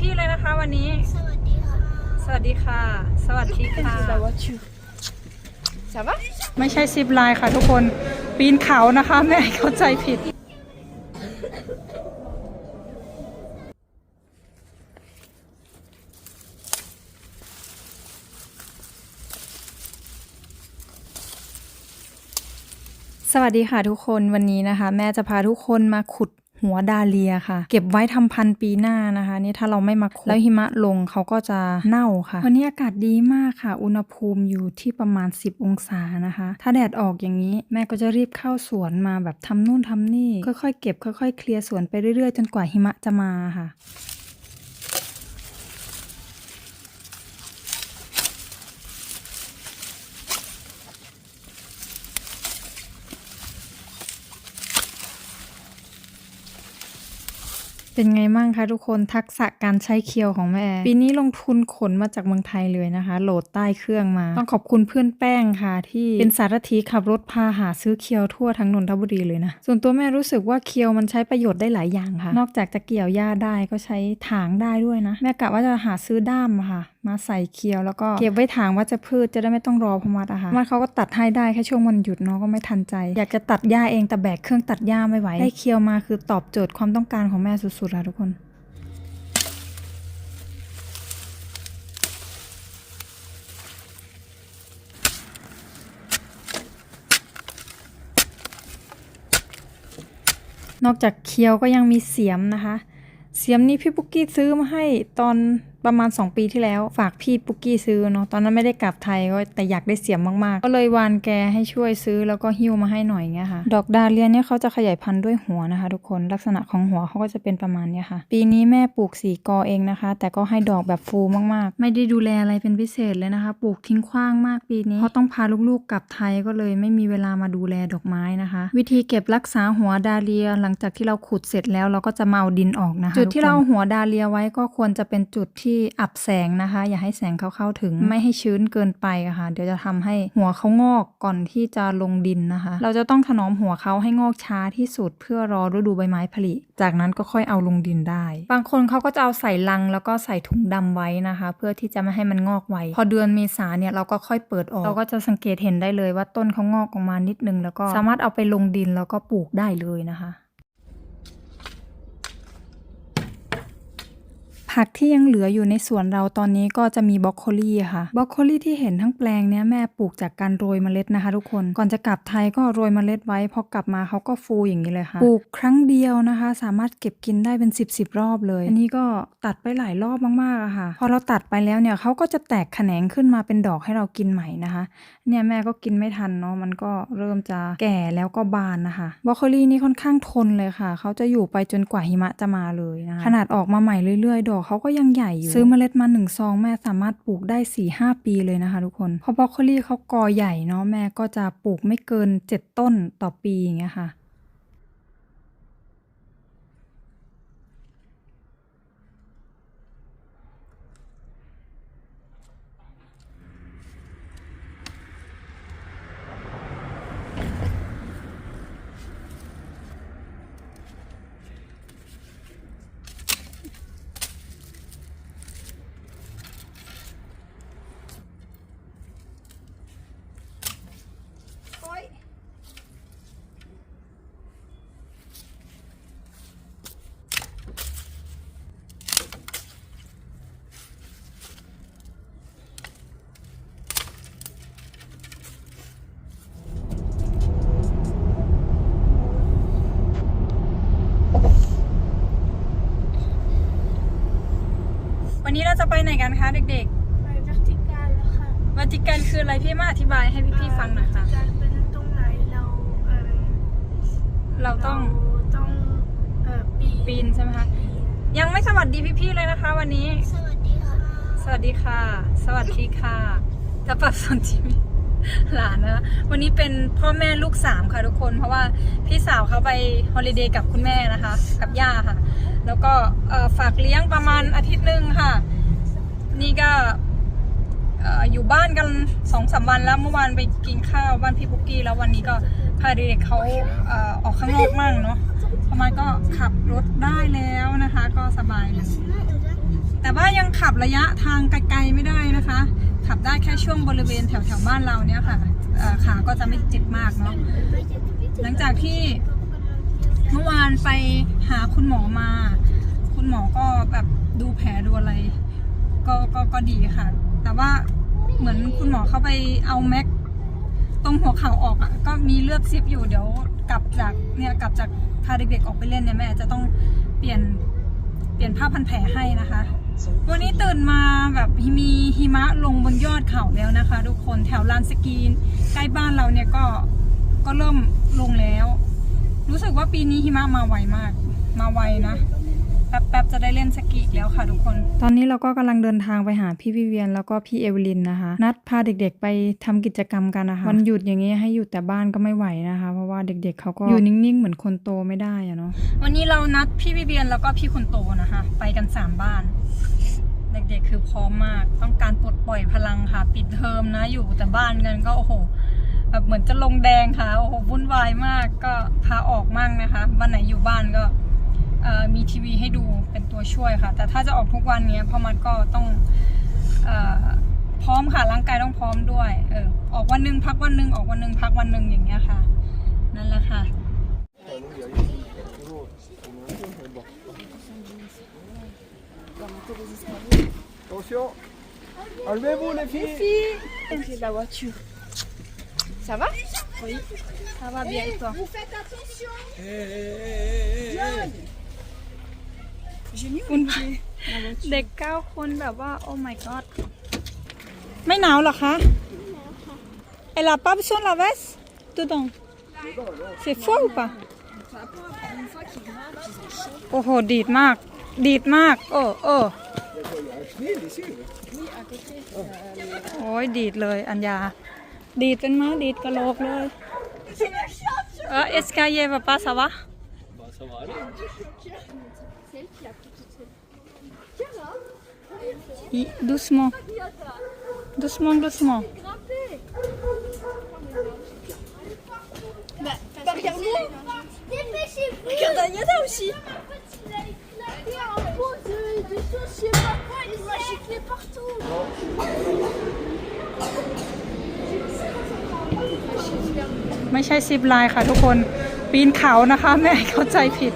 พี่ๆเลยนะคะ วันนี้ สวัสดีค่ะ สวัสดีค่ะ สวัสดีค่ะ Ça va ไม่ใช่ซิปไลน์ค่ะทุกคน ปีนเขานะคะแม่เข้าใจผิด สวัสดีค่ะทุกคนวันนี้นะคะ แม่จะพาทุกคนมาขุด หัวดาเลียค่ะ เก็บไว้ทำพันปีหน้านะคะ นี่ถ้าเราไม่มาคุแล้วหิมะลงเขาก็จะเน่าค่ะ วันนี้อากาศดีมากค่ะ อุณหภูมิอยู่ที่ประมาณ 10 องศานะคะ ถ้าแดดออกอย่างนี้ แม่ก็จะรีบเข้าสวนมาแบบทำนู่นทำนี่ ค่อยๆเก็บค่อยๆ เคลียร์สวนไปเรื่อยๆ จนกว่าหิมะจะมาค่ะ เป็นไงมั่งคะทุกคนทักษะการใช้เคียวของแม่ ปีนี้ลงทุนขนมาจากเมืองไทยเลยนะคะ โหลดใต้เครื่องมา ต้องขอบคุณเพื่อนแป้งค่ะ ที่เป็นสารถีขับรถพาหาซื้อเคียวทั่วทั้งนนทบุรีเลยนะ ส่วนตัวแม่รู้สึกว่าเคียวมันใช้ประโยชน์ได้หลายอย่างค่ะ นอกจากจะเกี่ยวหญ้าได้ก็ใช้ถางได้ด้วยนะ แม่กะว่าจะหาซื้อด้ามค่ะ มาใส่เคียวแล้วก็เก็บไว้ถางว่าจะพืชจะได้ไม่ต้องรอพมัดอะค่ะมันเขาก็ตัดให้ได้แค่ช่วงวันหยุดเนาะก็ไม่ทันใจ อยากจะตัดหญ้าเองแต่แบกเครื่องตัดหญ้าไม่ไหวได้เคียวมาคือตอบโจทย์ความต้องการของแม่สุดๆค่ะทุกคนนอกจากเคียวก็ยังมีเสียมนะคะ เสียมนี้พี่ปุ๊กกี้ซื้อมาให้ตอน ประมาณ 2 ปีที่แล้วฝากพี่ปุ๊กกี้ซื้อเนาะตอนนั้นไม่ได้กลับไทยก็แต่อยากได้เสียมมากๆ ก็เลยวานแกให้ช่วยซื้อแล้วก็หิ้วมาให้หน่อยเงี้ยค่ะ ดอกดาเลียนเนี่ยเขาจะขยายพันธุ์ด้วยหัวนะคะ ทุกคนลักษณะของหัวเขาก็จะเป็นประมาณเนี้ยค่ะ ปีนี้แม่ปลูกสีกอเองนะคะ แต่ก็ให้ดอกแบบฟูมากๆ ไม่ได้ดูแลอะไรเป็นพิเศษเลยนะคะ ปลูกทิ้งขว้างมากปีนี้เพราะต้องพาลูกๆกลับไทยก็เลยไม่มีเวลามาดูแลดอกไม้นะคะ วิธีเก็บรักษาหัวดาเลียหลังจากที่เราขุดเสร็จแล้วเราก็จะมาเอาดินออกนะคะจุดที่เราเอาหัวดาเลียไว้ก็ควรจะเป็นจุดที่อับแสงนะคะ อย่าให้แสงเข้าเข้าถึงไม่ให้ชื้นเกินไปะค่ะ เดี๋ยวจะทำให้หัวเขางอกก่อนที่จะลงดินนะคะ เราจะต้องถนอมหัวเขาให้งอกช้าที่สุดเพื่อรอฤดูใบไม้ผลิ จากนั้นก็ค่อยเอาลงดินได้ บางคนเขาก็จะเอาใส่ลังแล้วก็ใส่ถุงดำไว้นะคะ เพื่อที่จะไม่ให้มันงอกไวพอเดือนเมษาเนี่ยเราก็ค่อยเปิดออกเราก็จะสังเกตเห็นได้เลยว่าต้นเขางอกออกมานิดนึงแล้วก็สามารถเอาไปลงดินแล้วก็ปลูกได้เลยนะคะ ผักที่ยังเหลืออยู่ในสวนเราตอนนี้ก็จะมีบรอกโคลีค่ะบรอกโคลีที่เห็นทั้งแปลงเนี้ยแม่ปลูกจากการโรยเมล็ดนะคะ ทุกคนก่อนจะกลับไทยก็โรยเมล็ดไว้พอกลับมาเขาก็ฟูอย่างนี้เลยค่ะปลูกครั้งเดียวนะคะ สามารถเก็บกินได้เป็น 10บสรอบเลย อันนี้ก็ตัดไปหลายรอบมากๆอะค่ะ พอเราตัดไปแล้วเนี่ยเขาก็จะแตกแขนงขึ้นมาเป็นดอกให้เรากินใหม่นะคะ เนี่ยแม่ก็กินไม่ทันเนาะมันก็เริ่มจะแก่แล้วก็บานนะคะบรอกโคลีนี่ค่อนข้างทนเลยค่ะเขาจะอยู่ไปจนกว่าหิมะจะมาเลยนะคะขนาดออกมาใหม่เรื่อยๆดอกเขาก็ยังใหญ่อยู่ ซื้อเมล็ดมาหนึ่งซองแม่สามารถปลูกได้4ี่ห้าปีเลยนะคะทุกคนเพราะบรอกโคลีเขากอใหญ่เนาะแม่ก็จะปลูกไม่เกิน 7 ต้นต่อปีอย่างเงี้ยค่ะ วันนี้เราจะไปไหนกันคะเด็กไปวัติกันแล้วค่ะๆ วัติกันคืออะไรพี่มาอธิบายให้พี่ๆฟังหน่อยค่ะวัติกันเป็นตรงไหนเราเอ่อเราต้องเราต้องเอ่อปีปีนใช่ไหมคะ ยังไม่สวัสดีพี่ๆเลยนะคะ วันนี้ สวัสดีค่ะสวัสดีค่ะ สวัสดีค่ะจะปรับสนจิมิหลานนะคะวันนี้เป็นพ่อแม่ลูกสามค่ะทุกคน เพราะว่าพี่สาวเขาไปฮอลิเดย์กับคุณแม่นะคะ กับย่าค่ะ แล้วก็ฝากเลี้ยงประมาณอาทิตย์หนึ่งค่ะ นี่ก็ออยู่บ้านกันสองสามวันแล้วเมื่อวานไปกินข้าวบ้านพี่ปุกกี้แล้ววันนี้ก็พาเด็กเขาเอออกข้างนอกมั่งเนาะประมาณก็ขับรถได้แล้วนะคะ ก็สบายเลยแต่ว่ายังขับระยะทางไกลๆไม่ได้นะคะ ขับได้แค่ช่วงบริเวณแถวๆบ้านเราเนี่ยค่ะขาก็จะไม่เจ็บมากเนาะหลังจากที่ เมื่อวานไปหาคุณหมอมา คุณหมอก็แบบดูแผลดูอะไร ก็ก็ก็ดีค่ะ แต่ว่าเหมือนคุณหมอเขาไปเอาแม็กตรงหัวเข่าออกอะ่ะ ก็มีเลือดซิบอยู่เดี๋ยวกลับจากเนี่ยกลับจากพาเด็กๆออกไปเล่นเนี่ยแม่จะต้องเปลี่ยนเปลี่ยนผ้าพันแผลให้นะคะ วันนี้ตื่นมาแบบมีหิมะลงบนยอดเขาแล้วนะคะ ทุกคนแถวลานสกีใกล้บ้านเราเนี่ยก็ก็เริ่มลงแล้ว รู้สึกว่าปีนี้หิมะมาไวมาก มาไวนะแป๊บๆจะได้เล่นสกีอีกแล้วค่ะทุกคน ตอนนี้เราก็กำลังเดินทางไปหาพี่วิเวียนแล้วก็พี่เอเวลินนะคะ นัดพาเด็กๆไปทำกิจกรรมกันนะคะวันหยุดอย่างนี้ให้อยู่แต่บ้านก็ไม่ไหวนะคะ เพราะว่าเด็กๆเขาก็อยู่นิ่งๆเหมือนคนโตไม่ได้อะเนาะวันนี้เรานัดพี่วิเวียนแล้วก็พี่คนโตนะคะ ไปกันสามบ้าน เด็กๆคือพร้อมมากต้องการปลดปล่อยพลังค่ะ ปิดเทอมนะอยู่แต่บ้านกันก็โอ้โห แบบเหมือนจะลงแดงค่ะโอ้โหวุ่นวายมากก็พาออกมั่งนะคะ วันไหนอยู่บ้านก็มีทีวีให้ดูเป็นตัวช่วยค่ะ แต่ถ้าจะออกทุกวันเนี้ยพราะมันก็ต้องออพร้อมค่ะร่างกายต้องพร้อมด้วยเออออกวันหนึ่งพักวันหนึ่งออกวันหนึ่งพักวันหนึ่งอย่างเงี้ยค่ะ นั่นแหละค่ะ Attention Enlevez-vous les filles C'est la voiture. Ça va Oui. Ça va bien et toi Vous faites attention Hé, hé, hé, hé, hé. คุณ เด็กเก้าคนแบบว่า โอ้ my god ไม่หนาวเหรอคะ Elle a pas besoin de la veste dedans C'est faux ou pas โอ้โห ดีดมาก ดีดมาก โอ้โอ้ Chenille ici โอ้ยดีดเลย อัญญา ดีดเป็นม้าดีดกระโหลกเลย เออเอสกาเย่ปะป้าสวะ Bah ça va aller. I- doucement doucement doucement Dépêchez-vous Regarde Agnata aussi Il a éclaté un ไม่ใช่ซิปไลน์ค่ะทุกคนปีนเขานะคะ แม่เข้าใจผิด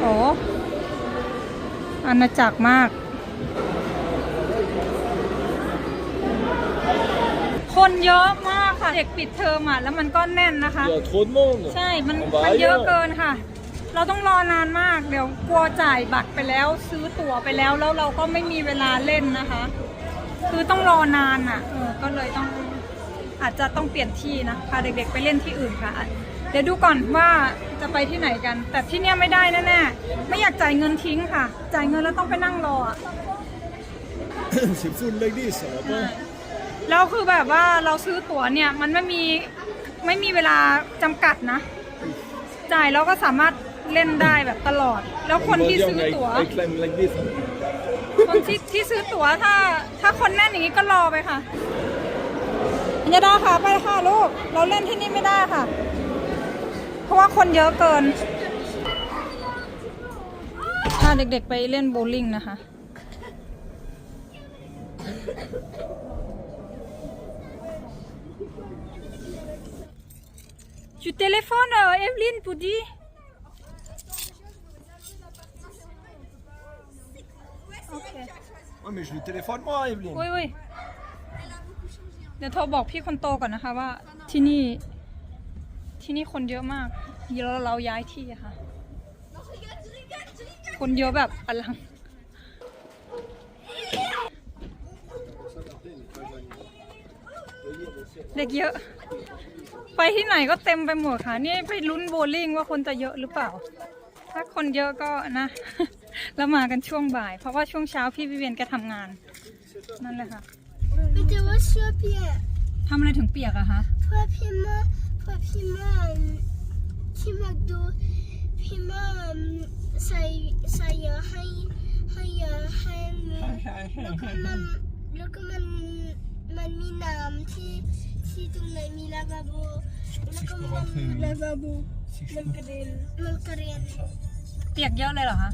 โอ้อาณาจักรมาก คนเยอะมากค่ะ เด็กปิดเทอมอะแล้วมันก็แน่นนะคะ Il y a trop de monde ใช่ มัน On va มันเยอะ ailleurs เกินค่ะ เราต้องรอนานมาก เดี๋ยวกลัวจ่ายบัตรไปแล้ว ซื้อตั๋วไปแล้วแล้วเราก็ไม่มีเวลาเล่นนะคะ คือต้องรอนานอะเออก็เลยต้องอาจจะต้องเปลี่ยนที่นะพาเด็กๆไปเล่นที่อื่นค่ะ เดี๋ยวดูก่อนว่าจะไปที่ไหนกัน แต่ที่เนี้ยไม่ได้แน่ๆไม่อยากจ่ายเงินทิ้งค่ะ จ่ายเงินแล้วต้องไปนั่งรออะ C'est full like this, ça va pas แล้วคือแบบว่าเราซื้อตั๋วเนี่ยมันไม่มีไม่มีเวลาจำกัดนะ จ่ายแล้วก็สามารถเล่นได้แบบตลอด แล้วคนที่ Vas-y, ซื้อ on, I, ตั๋ว I climb like this. คนที่ที่ซื้อตั๋วถ้า ถ้าคนแน่นอย่างนี้ก็รอไปค่ะอัญญาดาค่ะไปค่ะลูก เราเล่นที่นี่ไม่ได้ค่ะ เพราะว่าคนเยอะเกินพาเด็กๆไปเล่นโบว์ลิ่งนะคะ Tu téléphones, euh, Evelyne, pour dire Ok. Ouais, mais je lui téléphone moi, Evelyne. อุ้ยอุ้ยเดี๋ยวโทรบอกพี่คนโตก่อนนะคะว่าที่นี่ ที่นี่คนเยอะมากเดี๋ยวเราเราย้ายที่อะค่ะ คนเยอะแบบอลัง เด็กเยอะ ไปที่ไหนก็เต็มไปหมดค่ะ นี่ไปลุ้นโบว์ลิ่งว่าคนจะเยอะหรือเปล่า ถ้าคนเยอะก็นะ แล้วมากันช่วงบ่าย เพราะว่าช่วงเช้าพี่วิเวียนแกทำงาน นั่นแหละค่ะ Mettez-moi sur pied. ทำอะไรถึงเปียกอะคะ Papier-moi, papier-moi, qui m'a do, puis moi, ça y, ça y a, hay, hay, hay, แล้วก็มันแล้วก็มันมันมีน้ำที่ที่ตรงไหนมีลาวาโบแล้วก็มันลาวาโบมันกระเด็นมันกระเด็นเปียกเยอะเลยเหรอคะ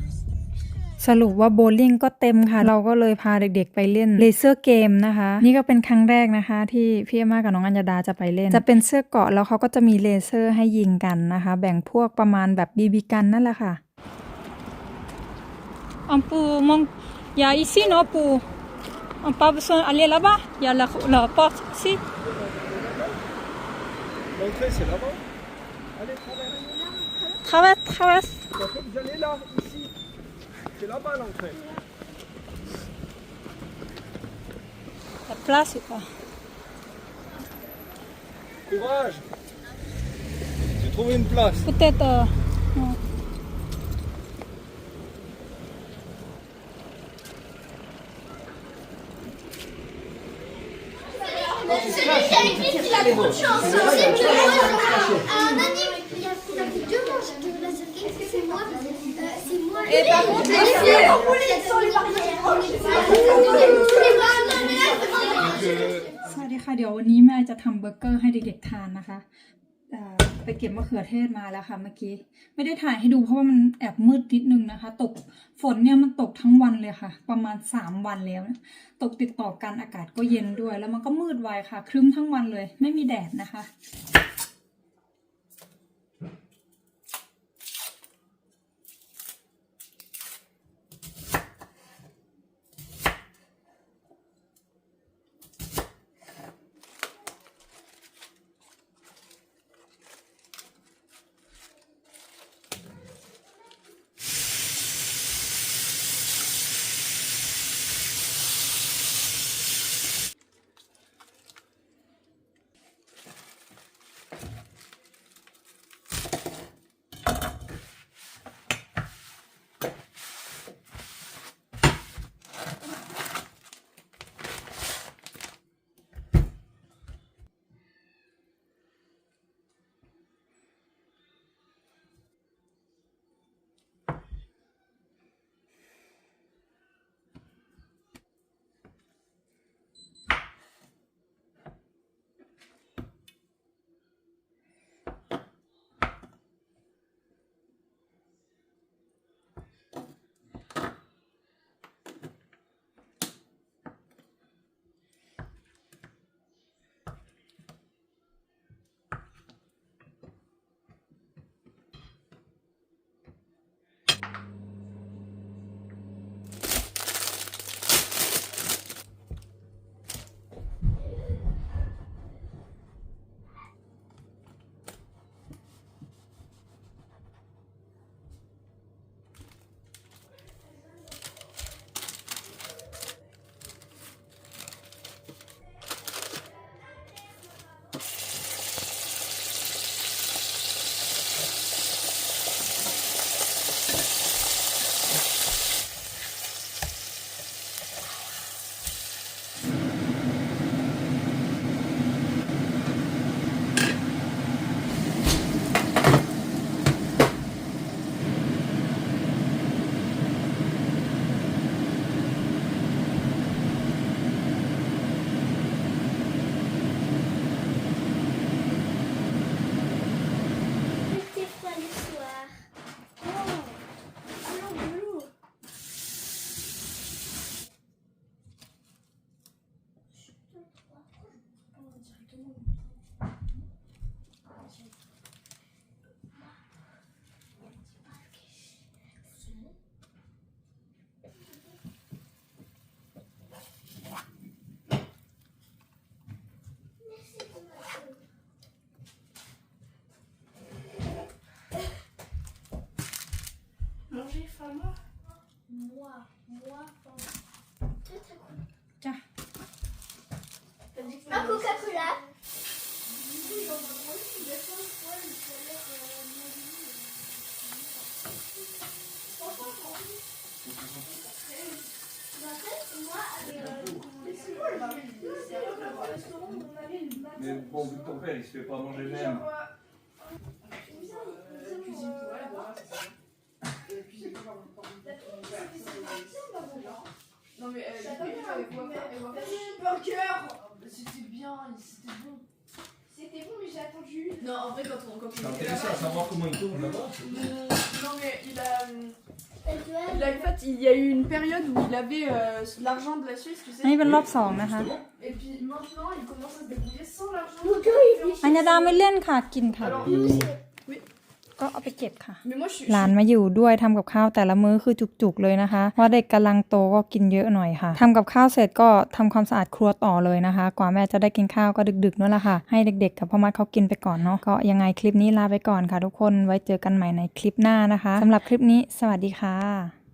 สรุปว่าโบว์ลิ่งก็เต็มค่ะ เราก็เลยพาเด็กๆไปเล่นเลเซอร์เกมนะคะ นี่ก็เป็นครั้งแรกนะคะ ที่พี่เอมมากับน้องอัญญาดาจะไปเล่น จะเป็นเสื้อเกราะแล้วเขาก็จะมีเลเซอร์ให้ยิงกันนะคะ แบ่งพวกประมาณแบบบีบีกันนั่นแหละค่ะ On peut mon- Il y a ici, non pour... On n'a pas besoin d'aller là-bas. Il y a la, la porte ici. L'entrée, c'est là-bas. Allez, traverse. Traverse, traverse. D'accord, vous allez là, ici. C'est là-bas l'entrée. La place ou pas? Courage. J'ai trouvé une place. Peut-être... euh, non. Il ค่ะ เดี๋ยววันนี้แม่จะทำเบอร์เกอร์ให้เด็กๆทานนะคะไปเก็บมะเขือเทศมาแล้วค่ะเมื่อกี้ ไม่ได้ถ่ายให้ดูเพราะว่ามันแอบมืดนิดนึงนะคะ ตกฝนเนี่ยมันตกทั้งวันเลยค่ะ ประมาณ 3 วันแล้ว ตกติดต่อกันอากาศก็เย็นด้วย แล้วมันก็มืดไวค่ะ ครึ้มทั้งวันเลย ไม่มีแดดนะคะ Faim, moi Moi, moi, faim. Très très cool. จ้ะ Un Coca-Cola. Mais bon, vu que ton père, il se fait pas manger même. Non mais euh, j'ai pas avec quoi faire et quoi faire burger C'était bien, c'était bon. C'était bon mais j'ai attendu. Non en vrai quand on quand C'est on était intéressant à là-bas, savoir comment il tourne là-bas. il- Non mais il a. Il a, en fait, il y a eu une période où il avait euh, l'argent de la Suisse, tu อันนี้ sais. เป็นรอบสองนะคะ Et puis maintenant, il commence à se débrouiller sans l'argent. อัญญาดาไม่เล่นค่ะ กินค่ะ Alors, ก็เอาไปเก็บค่ะ mais moi, je suis. หลานมาอยู่ด้วยทำกับข้าวแต่ละมื้อคือจุกๆเลยนะคะเพราะเด็กกำลังโตก็กินเยอะหน่อยค่ะทำกับข้าวเสร็จก็ทำความสะอาดครัวต่อเลยนะคะ กว่าแม่จะได้กินข้าวก็ดึกๆนั่นแหละค่ะให้เด็กๆกับพ่อมัดเขากินไปก่อนเนาะก็ยังไงคลิปนี้ลาไปก่อนค่ะ ทุกคนไว้เจอกันใหม่ในคลิปหน้านะคะสำหรับคลิปนี้ สวัสดีค่ะ